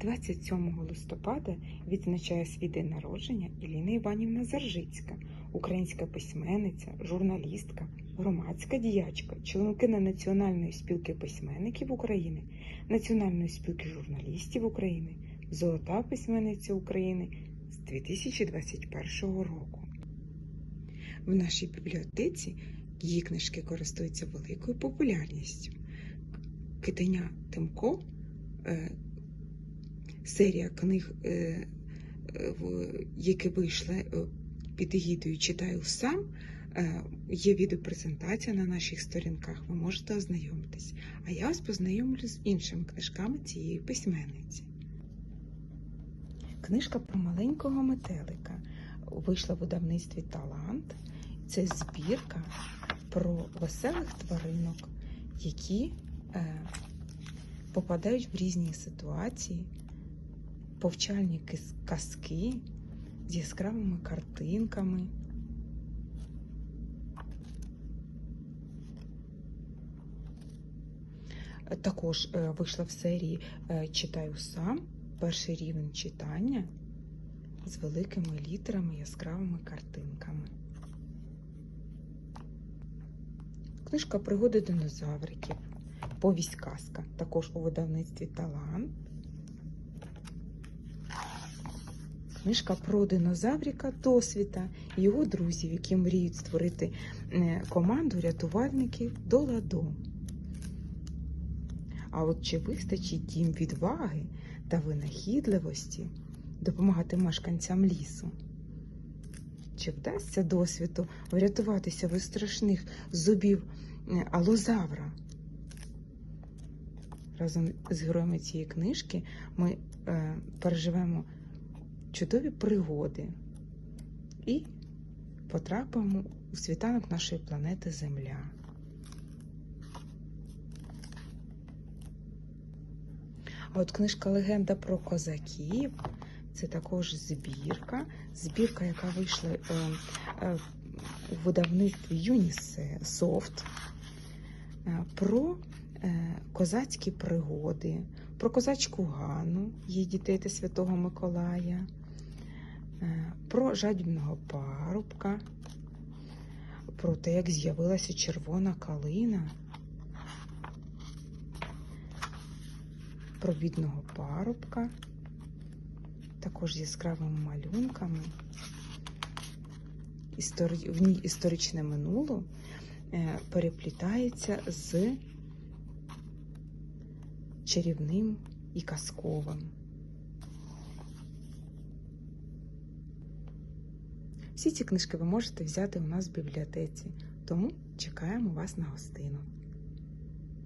27 листопада відзначає свій день народження Іліна Іванівна Заржицька, українська письменниця, журналістка, громадська діячка, членкиня Національної спілки письменників України, Національної спілки журналістів України, золота письменниця України з 2021 року. В нашій бібліотеці її книжки користуються великою популярністю. Китеня Тимко е, серія книг, е, е, які вийшли е, під егідою Читаю сам. Є відеопрезентація на наших сторінках, ви можете ознайомитись. А я вас познайомлю з іншими книжками цієї письменниці. Книжка про маленького метелика вийшла в видавництві Талант. Це збірка про веселих тваринок, які попадають в різні ситуації, повчальні казки з яскравими картинками. Також е, вийшла в серії е, Читаю сам, перший рівень читання з великими літерами, яскравими картинками. Книжка пригоди динозавриків, повість казка, також у видавництві Талант. Книжка про динозаврика Досвіта і його друзів, які мріють створити е, команду рятувальників до ладу. А от чи вистачить їм відваги та винахідливості допомагати мешканцям лісу? Чи вдасться досвіду врятуватися від страшних зубів е, алозавра? Разом з героями цієї книжки ми е, переживемо чудові пригоди і потрапимо у світанок нашої планети Земля. А от книжка Легенда про козаків це також збірка, збірка, яка вийшла е, е, у видавництві Юнісофт е, про козацькі пригоди, про козачку Ганну, її дітей та Святого Миколая, е, про жадібного парубка, про те, як з'явилася червона калина, про бідного парубка, також з яскравими малюнками. В ній історичне минуло е, переплітається з чарівним і казковим. Всі ці книжки ви можете взяти у нас в бібліотеці, тому чекаємо вас на гостину.